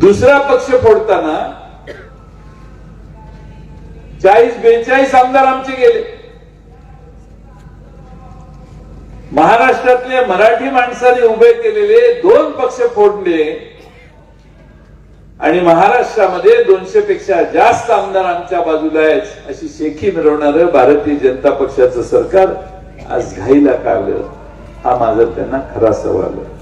दुसरा पक्ष फोडताना चाळीस बेचाळीस आमदार आमचे गेले. महाराष्ट्रातले मराठी माणसाने उभे केलेले दोन पक्ष फोडले आणि महाराष्ट्रामध्ये दोनशे पेक्षा जास्त आमदार आमच्या बाजूला आहेत अशी शेखी मिरवणार भारतीय जनता पक्षाचं सरकार आज घाईला काढलं हा माझा त्यांना खरा सवाल आहे.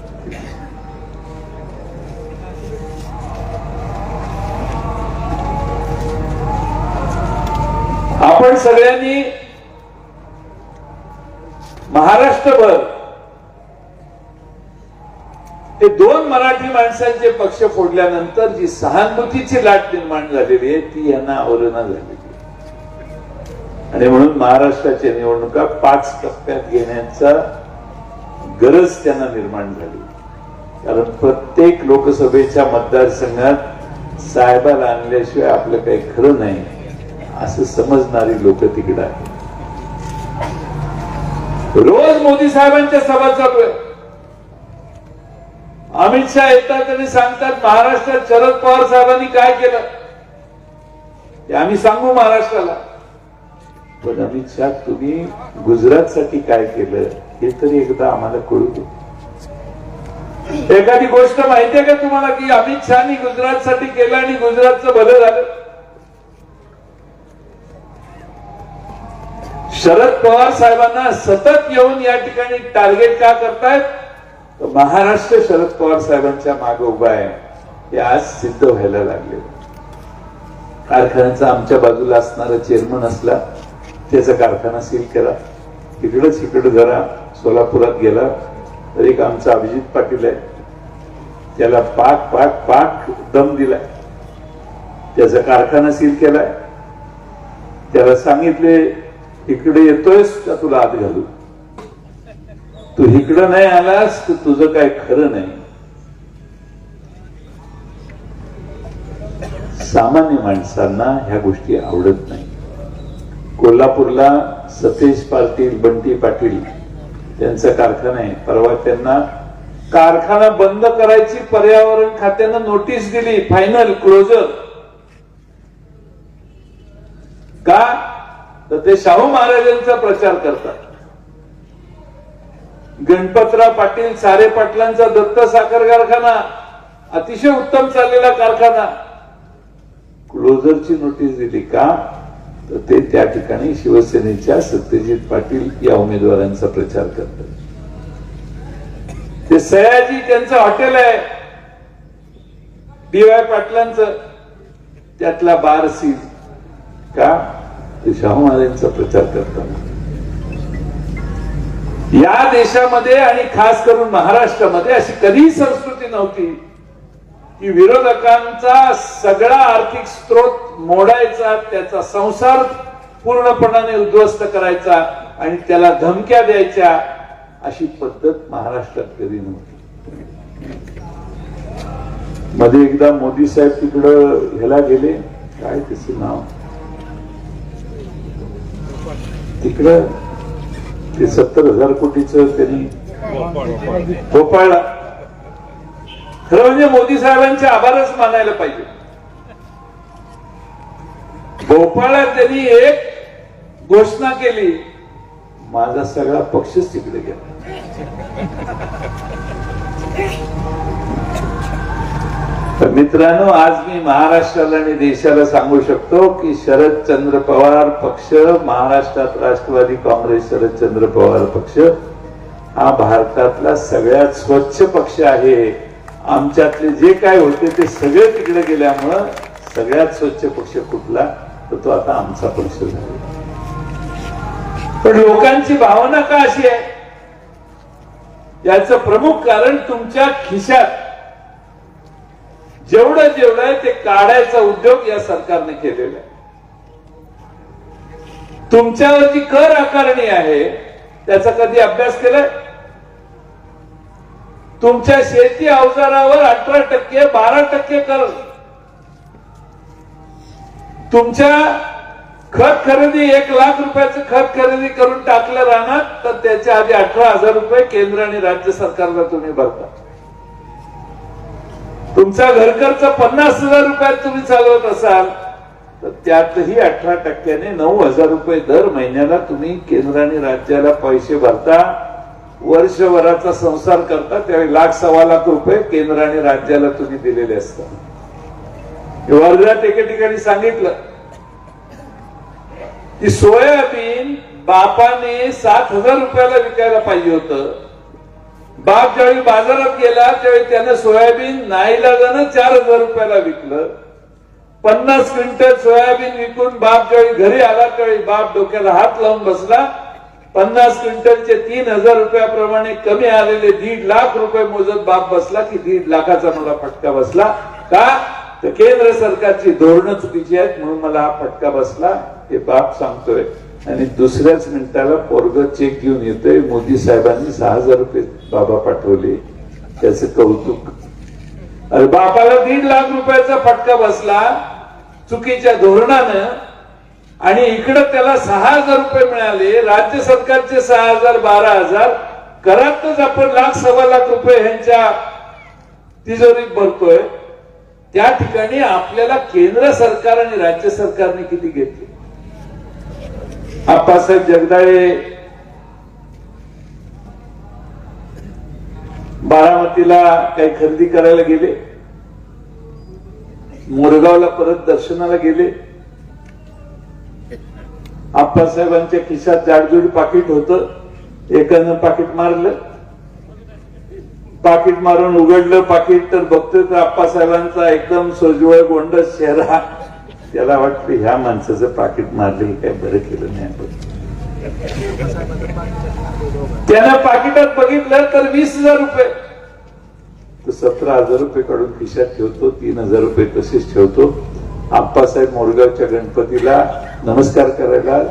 आपण सगळ्यांनी महाराष्ट्रभर हे दोन मराठी माणसांचे पक्ष फोडल्यानंतर जी सहानुभूतीची लाट निर्माण झालेली आहे ती यांना आवरणा झालेली आहे. आणि म्हणून महाराष्ट्राच्या निवडणुका पाच टप्प्यात घेण्याचा गरज त्यांना निर्माण झाली. कारण प्रत्येक लोकसभेच्या मतदारसंघात साहेबाला आणल्याशिवाय आपलं काही खरं नाही. असं समजणारी लोक तिकडे आहेत. रोज मोदी साहेबांच्या सभा चालू आहे अमित शहा येतात आणि सांगतात महाराष्ट्रात शरद पवार साहेबांनी काय केलं? ते आम्ही सांगू महाराष्ट्राला. पण अमित शहा तुम्ही गुजरात साठी काय केलं? हे तरी एकदा आम्हाला कळू दे. एखादी गोष्ट माहितीये का तुम्हाला की अमित शहानी गुजरात साठी केलं आणि गुजरातचं भलं झालं? शरद पवार साहेबांना सतत येऊन या ठिकाणी टार्गेट का करतायत? तर महाराष्ट्र शरद पवार साहेबांच्या मागे उभा आहे. हे आज सिद्ध व्हायला लागले. कारखान्याचा आमच्या बाजूला असणारा चेअरमन असला त्याचा कारखाना सील केला तिकडंच इकडे जरा सोलापुरात गेला तर एक आमचा अभिजित पाटील आहे. त्याला पाक पाक पाक दम दिलाय. त्याचा कारखाना सील केलाय. त्याला सांगितले इकडे येतोयस का तुला आत घालू? तू इकडं नाही आलास तर तुझं काय खरं नाही. सामान्य माणसांना ह्या गोष्टी आवडत नाही. कोल्हापूरला सतेज पाटील बंटी पाटील त्यांचा कारखाना आहे. परवा त्यांना कारखाना बंद करायची पर्यावरण खात्यानं नोटीस दिली. फायनल क्लोजर का तर ते शाहू महाराजांचा प्रचार करतात. गणपतराव पाटील सारे पाटलांचा दत्त साखर कारखाना अतिशय उत्तम चाललेला कारखाना. क्लोजरची नोटीस दिली का? तर ते त्या ठिकाणी शिवसेनेच्या सत्यजित पाटील या उमेदवारांचा प्रचार करतात. ते सयाजी त्यांचं हॉटेल आहे. डी वाय पाटलांचं. त्यातला बार सील. का? ते शाहू महाराजांचा प्रचार करताना. या देशामध्ये आणि खास करून महाराष्ट्रामध्ये अशी कधीही संस्कृती नव्हती. की विरोधकांचा सगळा आर्थिक स्त्रोत मोडायचा त्याचा संसार पूर्णपणाने उद्ध्वस्त करायचा आणि त्याला धमक्या द्यायच्या अशी पद्धत महाराष्ट्रात कधी नव्हती. मध्ये एकदा मोदी साहेब तिकडं ह्याला गेले. काय त्याचं नाव? तिकडं ते सत्तर हजार कोटीच त्यांनी भोपाळला. खरं म्हणजे मोदी साहेबांचे आभारच मानायला पाहिजे. भोपाळात त्यांनी एक घोषणा केली माझा सगळा पक्षच तिकडे गेला. तर मित्रांनो आज मी महाराष्ट्राला आणि देशाला सांगू शकतो की शरदचंद्र पवार पक्ष महाराष्ट्रात राष्ट्रवादी काँग्रेस शरदचंद्र पवार पक्ष हा भारतातला सगळ्यात स्वच्छ पक्ष आहे. आमच्यातले जे काय होते ते सगळे तिकडे गेल्यामुळं सगळ्यात स्वच्छ पक्ष कुठला तर तो आता आमचा पक्ष झाला. पण लोकांची भावना का अशी आहे? याचं प्रमुख कारण तुमच्या खिशात जेवढं जेवढं आहे ते काढायचा उद्योग या सरकारने केलेला आहे. तुमच्यावर जी कर आकारणी आहे त्याचा कधी अभ्यास केलाय? तुमच्या शेती अवजारावर अठरा टक्के बारा टक्के कर. तुमच्या खत खरेदी एक लाख रुपयाचं खत खरेदी करून टाकलं राहणार तर त्याच्या आधी अठरा हजार रुपये केंद्र आणि राज्य सरकारला तुम्ही भरता. तुमचा घरखर्च पन्नास हजार रुपयात तुम्ही चालवत असाल तर त्यातही अठरा टक्क्याने नऊ हजार रुपये दर महिन्याला तुम्ही केंद्र आणि राज्याला पैसे भरता वर्षभराचा संसार करता त्यावेळी लाख सव्वा लाख रुपये केंद्र आणि राज्याला तुम्ही दिलेले असतात. वर्ध्यात एके ठिकाणी सांगितलं. की सोयाबीन बापाने सात हजार रुपयाला विकायला पाहिजे होतं. बाप ज्यावेळी बाजारात गेला त्यावेळी त्यानं सोयाबीन नाईलाजानं चार हजार रुपयाला विकलं. पन्नास क्विंटल सोयाबीन विकून बाप ज्यावेळी घरी आला त्यावेळी बाप डोक्याला हात लावून बसला. पन्नास क्विंटलचे तीन हजार रुपयाप्रमाणे कमी आलेले दीड लाख रुपये मोजत बाप बसला की दीड लाखाचा मला फटका बसला. का? तर केंद्र सरकारची धोरणं चुकीची आहेत म्हणून मला हा फटका बसला हे बाप सांगतोय. आणि दुसऱ्याच मिनिटाला पोरग चेक घेऊन येतोय. मोदी साहेबांनी सहा हजार रुपये बाबा पाठवले. त्याचं कौतुक. अरे बापाला दीड लाख रुपयाचा फटका बसला चुकीच्या धोरणानं. आणि इकडं त्याला सहा हजार रुपये मिळाले. राज्य सरकारचे सहा हजार बारा हजार. करातच आपण लाख सव्वा लाख रुपये ह्यांच्या तिजोरीत भरतोय. त्या ठिकाणी आपल्याला केंद्र सरकार आणि राज्य सरकारने किती घेतले? आप्पासाहेब जगदाळे बारामतीला काही खरेदी करायला गेले. मोरगावला परत दर्शनाला गेले. आप्पासाहेबांच्या खिशात जाडजूड पाकिट होत. एकानं पाकिट मारलं. पाकिट मारून उघडलं पाकिट तर बघतोय तर आप्पासाहेबांचा एकदम सोजवळ गोंड चेहरा. त्याला वाटतं ह्या माणसाचं पाकिट मारलेलं काय बरं केलं नाही आपण. त्यानं पाकिटात बघितलं तर वीस हजार रुपये. तो सतरा हजार रुपये काढून खिशात ठेवतो तीन हजार रुपये तसेच ठेवतो. आप्पासाहेब मोरगावच्या गणपतीला नमस्कार करायला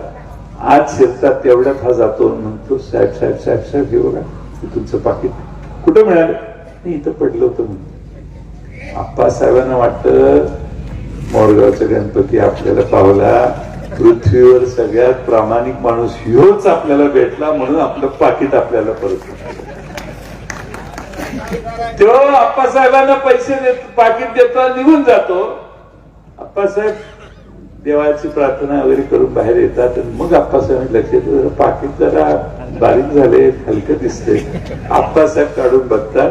आज शिरतात तेवढ्यात हा जातो म्हणतो साहेब साहेब साहेब साहेब हे बघा तुमचं पाकिट. कुठं मिळालं? नाही इथं पडलं होतं म्हणून. आप्पासाहेबांना वाटतं मोरगावचा गणपती आपल्याला पावला. पृथ्वीवर सगळ्यात प्रामाणिक माणूस ह्योच आपल्याला भेटला म्हणून आपलं पाकिट आपल्याला परत तो आप्पासाहेबांना पैसे देत पाकिट देतो निघून जातो. आप्पासाहेब देवाची प्रार्थना वगैरे करून बाहेर येतात मग आप्पासाहेब लक्ष पाकिट जरा बारीक झाले हलकं दिसते आप्पासाहेब काढून बघतात.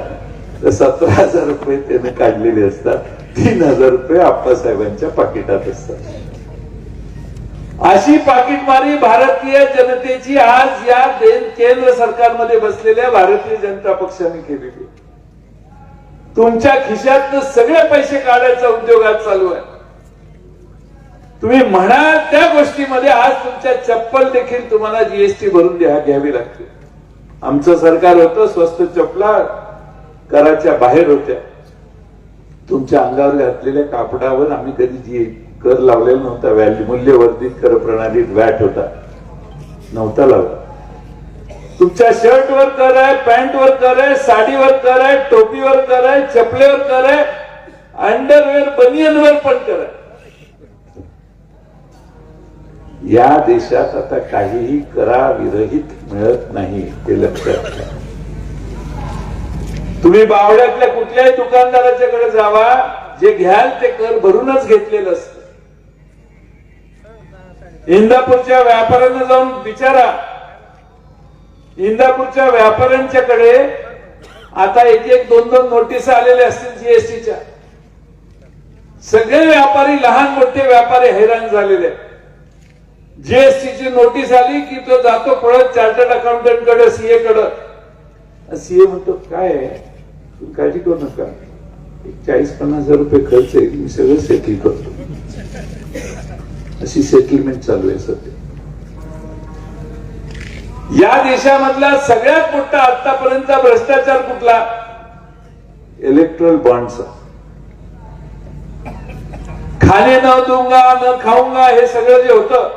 तर सतरा हजार रुपये त्याने काढलेले असतात. तीन हजार रुपये आप्पासाहेबांच्या पाकिटात असतात. अशी पाकिटमारी भारतीय जनतेची आज या केंद्र सरकारमध्ये बसलेल्या भारतीय जनता पक्षाने केलेली. तुमच्या खिशात सगळे पैसे काढायचा उद्योग आज चालू आहे. तुम्ही म्हणा त्या गोष्टीमध्ये आज तुमच्या चप्पल देखील तुम्हाला जीएसटी भरून द्या घ्यावी लागते. आमचं सरकार होतं स्वस्त चपला कराच्या बाहेर होत्या. तुमच्या अंगावर घातलेल्या कापडावर आम्ही कधी जी कर लावलेला नव्हता व्हॅल्यू मूल्यवर्धित कर प्रणालीत व्हॅट होता. नव्हता लावला. तुमच्या शर्टवर कर आहे पॅन्टवर कर आहे साडीवर कर आहे टोपीवर कर आहे चपलेवर कर आहे अंडरवेअर बनियनवर पण कर आहे. या देशात आता काहीही करा विरहित मिळत नाही ते लक्षात घ्या तुम्ही बावड्यातल्या कुठल्याही दुकानदाराच्याकडे जावा जे घ्याल ते कर भरूनच घेतलेलं असत. इंदापूरच्या व्यापाऱ्यांना जाऊन विचारा. इंदापूरच्या व्यापाऱ्यांच्याकडे आता एक एक दोन दोन नोटीस आलेल्या असतील जीएसटीच्या सगळे व्यापारी लहान मोठे व्यापारी हैराण झालेले जीएसटीची नोटीस आली की तो जातो पळत चार्टर्ड अकाउंटंटकडे. सीए कडे सीए म्हणतो काय आहे? तुम्ही काळजी करू नका. एक चाळीस पन्नास हजार रुपये खर्च आहे मी सगळं सेटल करतो. अशी सेटलमेंट चालू आहे सध्या. या देशामधला सगळ्यात मोठा आतापर्यंतचा भ्रष्टाचार कुठला? इलेक्ट्रल बॉन्डचा खाणे न दूंगा न खाऊंगा हे सगळं जे होतं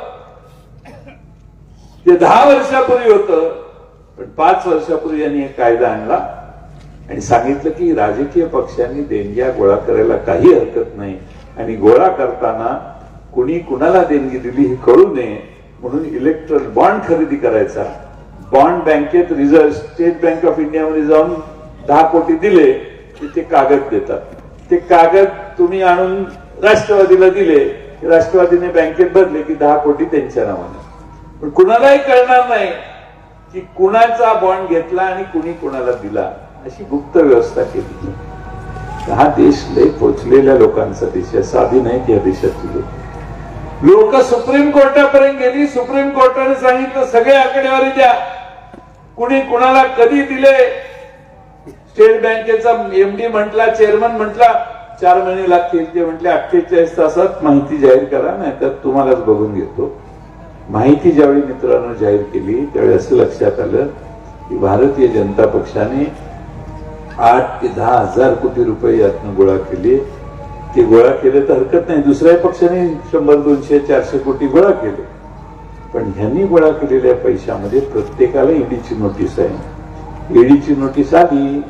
ते दहा वर्षापूर्वी होतं पण पाच वर्षापूर्वी यांनी एक कायदा आणला. आणि सांगितलं की राजकीय पक्षांनी देणग्या गोळा करायला काही हरकत नाही. आणि गोळा करताना कुणी कुणाला देणगी दिली हे कळू नये म्हणून इलेक्ट्रल बॉन्ड खरेदी करायचा. बॉन्ड बँकेत रिझर्व्ह स्टेट बँक ऑफ इंडियामध्ये जाऊन दहा कोटी दिले की ते कागद देतात. ते कागद तुम्ही आणून राष्ट्रवादीला दिले राष्ट्रवादीने बँकेत भरले की दहा कोटी त्यांच्या नावाने. पण कुणालाही कळणार नाही की कुणाचा बॉन्ड घेतला आणि कुणी कुणाला दिला. अशी गुप्त व्यवस्था केली. हा देश लय पोचलेल्या लोकांचा देश आहे. साधी नाहीत या देशातली लोक. लोक सुप्रीम कोर्टापर्यंत गेली. सुप्रीम कोर्टाने सांगितलं सगळे आकडेवारी द्या. कुणी कुणाला कधी दिले? स्टेट बँकेचा एमडी म्हटला चेअरमन म्हटला चार महिने लागतील. ते म्हटले अठ्ठेचाळीस तासात माहिती जाहीर करा नाही तर तुम्हालाच बघून घेतो. माहिती ज्यावेळी मित्रांनो जाहीर केली त्यावेळी असं लक्षात आलं की भारतीय जनता पक्षाने आठ ते दहा हजार कोटी रुपये यातनं गोळा केले. ते गोळा केले तर हरकत नाही. दुसऱ्या पक्षाने शंभर दोनशे चारशे कोटी गोळा केले. पण ह्यांनी गोळा केलेल्या पैशामध्ये प्रत्येकाला ईडीची नोटीस आहे. ईडीची नोटीस आली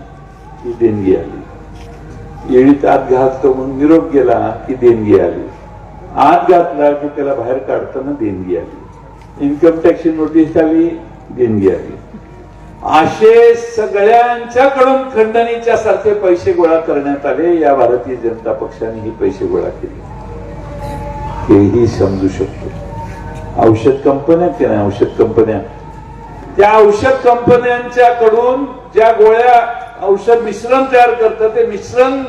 की देणगी आली. ईडीत आत घातलं म्हणून निरोप गेला की देणगी आली. आत घातला की त्याला बाहेर काढताना देणगी आली. इन्कम टॅक्सची नोटीस आली देणगी आली. असे सगळ्यांच्याकडून खंडणीच्या सारखे पैसे गोळा करण्यात आले. या भारतीय जनता पक्षाने हे पैसे गोळा केले. हेही समजू शकतो. औषध कंपन्या की नाही? औषध कंपन्या? त्या औषध कंपन्यांच्याकडून ज्या गोळ्या औषध मिश्रण तयार करतं ते मिश्रण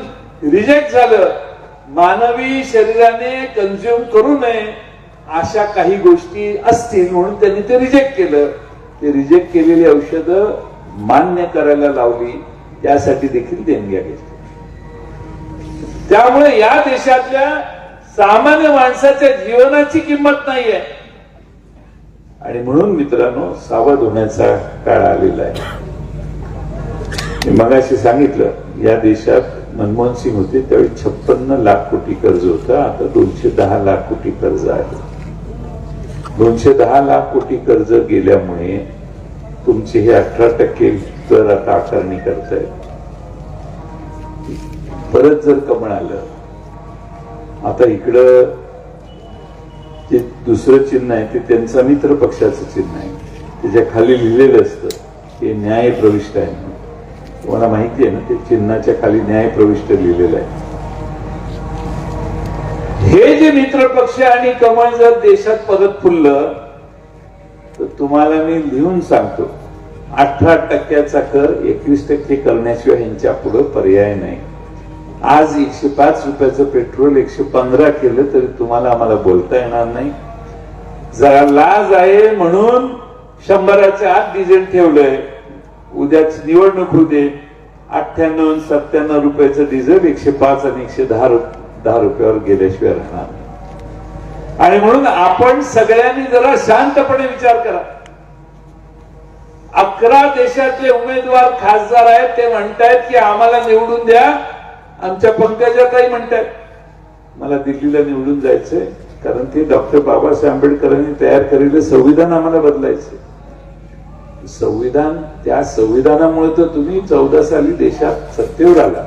रिजेक्ट झालं. मानवी शरीराने कन्झ्युम करू नये अशा काही गोष्टी असतील म्हणून त्यांनी ते रिजेक्ट केलं. ते रिजेक्ट केलेली औषधं मान्य करायला लावली त्यासाठी देखील देणग्या घेतल्या त्यामुळे या देशातल्या सामान्य माणसाच्या जीवनाची किंमत नाहीये. आणि म्हणून मित्रांनो सावध होण्याचा काळ आलेला आहे. मी मगाशी सांगितलं या देशात मनमोहन सिंग होते त्यावेळी छप्पन्न लाख कोटी कर्ज होतं आता दोनशे दहा लाख कोटी कर्ज आहे. दोनशे दहा लाख कोटी कर्ज गेल्यामुळे तुमचे हे अठरा टक्के कर आता आकारणी करतायत परत जर कमळ आलं आता इकडं जे दुसरं चिन्ह आहे ते त्यांचा मित्र पक्षाचं चिन्ह आहे. त्याच्याखाली लिहिलेलं असतं हे न्याय प्रविष्ट आहे. तुम्हाला माहिती आहे ना ते चिन्हाच्या खाली न्याय प्रविष्ट लिहिलेलं आहे. हे जे मित्र पक्ष आणि कमळ जर देशात परत फुललं तर तुम्हाला मी लिहून सांगतो. अठरा टक्क्याचा कर एकवीस टक्के करण्याशिवाय यांच्या पुढे पर्याय नाही. आज एकशे पाच रुपयाचं पेट्रोल एकशे पंधरा केलं तरी तुम्हाला आम्हाला बोलता येणार नाही. जरा लाज आहे म्हणून शंभराच्या आत डिझेल ठेवलंय. उद्याच निवडणूक होऊ दे. अठ्ठ्याण्णव सत्त्याण्णव रुपयाचं डिझेल एकशे पाच आणि एकशे दहा रुपये. दहा रुपयावर गेल्याशिवाय राहणार नाही. आणि म्हणून आपण सगळ्यांनी जरा शांतपणे विचार करा. अकरा देशातले उमेदवार खासदार आहेत ते म्हणतायत की आम्हाला निवडून द्या. आमच्या पंकजाताई म्हणतायत मला दिल्लीला निवडून जायचंय कारण ते डॉक्टर बाबासाहेब आंबेडकरांनी तयार केलेलं संविधान आम्हाला बदलायचंय. संविधान त्या संविधानामुळे तर तुम्ही चौदा साली देशात सत्तेवर आला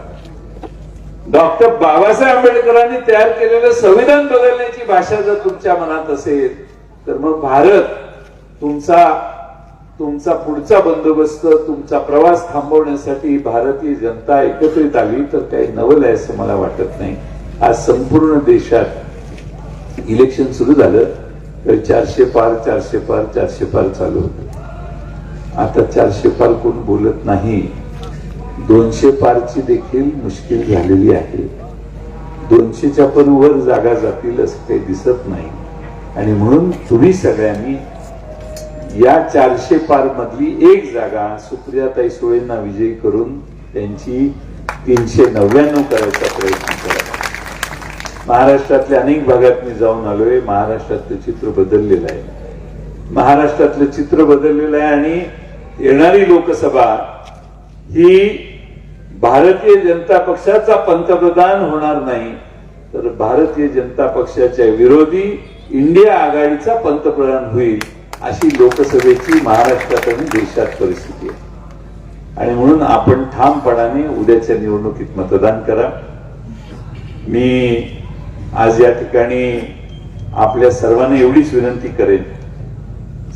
डॉक्टर बाबासाहेब आंबेडकरांनी तयार केलेलं संविधान बदलण्याची भाषा जर तुमच्या मनात असेल तर मग भारत तुमचा तुमचा पुढचा बंदोबस्त तुमचा प्रवास थांबवण्यासाठी भारतीय जनता एकत्रित आली तर काही नवल आहे असं मला वाटत नाही. आज संपूर्ण देशात इलेक्शन सुरू झालं तर चारशे पार चारशे पार चारशे पार चालू होत. आता चारशे पार कोण बोलत नाही दोनशे पारची देखील मुश्किल झालेली आहे. दोनशेच्या पण वर जागा जातील असं काही दिसत नाही. आणि म्हणून तुम्ही सगळ्यांनी या चारशे पार मधली एक जागा सुप्रियाताई सुळेंना विजयी करून त्यांची तीनशे नव्याण्णव करायचा प्रयत्न करा. महाराष्ट्रातल्या अनेक भागात मी जाऊन आलोय. महाराष्ट्रातलं चित्र बदललेलं आहे. महाराष्ट्रातलं चित्र बदललेलं आहे आणि येणारी लोकसभा ही भारतीय जनता पक्षाचा पंतप्रधान होणार नाही तर भारतीय जनता पक्षाच्या विरोधी इंडिया आघाडीचा पंतप्रधान होईल अशी लोकसभेची महाराष्ट्रात आणि देशात परिस्थिती आहे. आणि म्हणून आपण ठामपणाने उद्याच्या निवडणुकीत मतदान करा. मी आज या ठिकाणी आपल्या सर्वांना एवढीच विनंती करेन.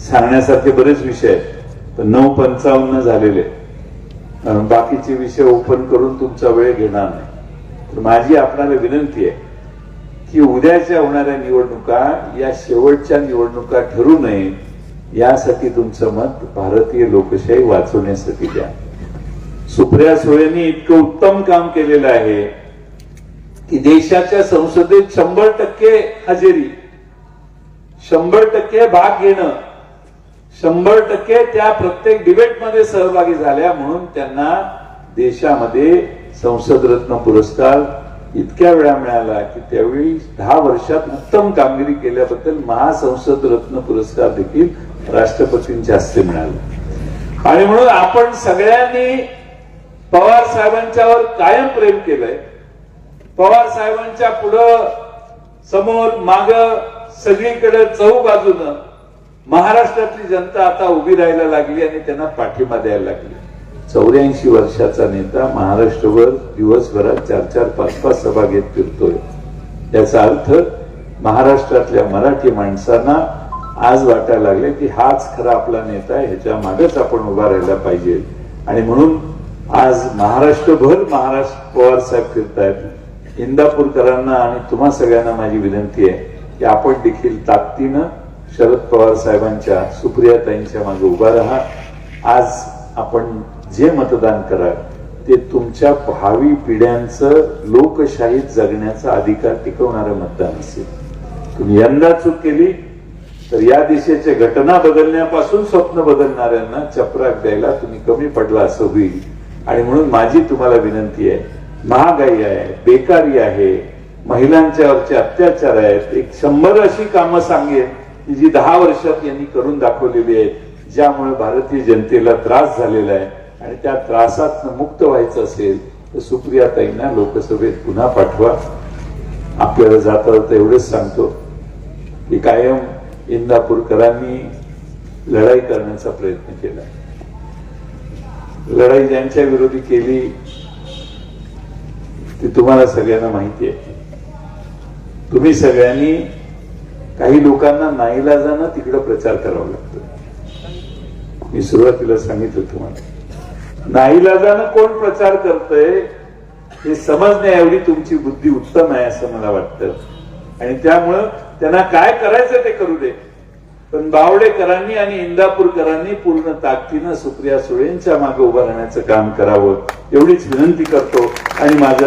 सांगण्यासारखे बरेच विषय आहेत तर नऊ पंचावन्न झालेले आहेत. बाकीचे विषय ओपन करून तुमचा वेळ घेणार नाही. तर माझी आपणाला विनंती आहे की उद्याच्या होणाऱ्या निवडणुका या शेवटच्या निवडणुका ठरू नये यासाठी तुमचं मत भारतीय लोकशाही वाचवण्यासाठी द्या. सुप्रिया सुळेंनी इतकं उत्तम काम केलेलं आहे की देशाच्या संसदेत शंभर टक्के हजेरी शंभर टक्के भाग घेणं शंभर टक्के त्या प्रत्येक डिबेटमध्ये सहभागी झाल्या म्हणून त्यांना देशामध्ये संसद रत्न पुरस्कार इतक्या वेळा मिळाला की त्यावेळी दहा वर्षात उत्तम कामगिरी केल्याबद्दल महासंसद रत्न पुरस्कार देखील राष्ट्रपतींच्या हस्ते मिळाला. आणि म्हणून आपण सगळ्यांनी पवार साहेबांच्यावर कायम प्रेम केलंय. पवार साहेबांच्या पुढं समोर माग सगळीकडे चहू बाजूनं महाराष्ट्रातली जनता आता उभी राहायला लागली आणि त्यांना पाठिंबा द्यायला लागली. चौऱ्याऐंशी वर्षाचा नेता महाराष्ट्रभर दिवसभरात चार चार पाच पाच सभा घेत फिरतोय. याचा अर्थ महाराष्ट्रातल्या मराठी माणसांना आज वाटायला लागले की हाच खरा आपला नेता आहे ह्याच्या मागेच आपण उभा राहायला पाहिजे. आणि म्हणून आज महाराष्ट्रभर महाराष्ट्र पवार साहेब फिरतायत. इंदापूरकरांना आणि तुम्हा सगळ्यांना माझी विनंती आहे की आपण देखील ताकदीनं शरद पवार साहेबांच्या सुप्रियाताईंच्या मागे उभा राहा. आज आपण जे मतदान कराल ते तुमच्या भावी पिढ्यांचं लोकशाहीत जगण्याचा अधिकार टिकवणारं मतदान असेल. तुम्ही यंदा चूक केली तर या दिशेच्या घटना बदलण्यापासून स्वप्न बदलणाऱ्यांना चपराक द्यायला तुम्ही कमी पडला असं होईल. आणि म्हणून माझी तुम्हाला विनंती आहे महागाई आहे बेकारी आहे महिलांच्यावरचे अत्याचार आहेत एक शंभर अशी कामं सांगेन की जी दहा वर्षात यांनी करून दाखवलेली आहे ज्यामुळे भारतीय जनतेला त्रास झालेला आहे आणि त्या त्रासात मुक्त व्हायचं असेल तर सुप्रियाताईंना लोकसभेत पुन्हा पाठवा. आपल्याला जाता जाता एवढंच सांगतो की कायम इंदापूरकरांनी लढाई करण्याचा प्रयत्न केला. लढाई ज्यांच्या विरोधी केली ती तुम्हाला सगळ्यांना माहिती आहे. तुम्ही सगळ्यांनी काही लोकांना नाईलाजानं तिकडं प्रचार करावा लागतो. मी सुरुवातीला सांगितलं तुम्हाला. नाईलाजानं कोण प्रचार करतय हे समजण्याएवढी तुमची बुद्धी उत्तम आहे असं मला वाटतं. आणि त्यामुळं त्यांना काय करायचं ते करू दे. पण बावडेकरांनी आणि इंदापूरकरांनी पूर्ण ताकदीनं सुप्रिया सुळेंच्या मागे उभं राहण्याचं काम करावं एवढीच विनंती करतो. आणि माझ्या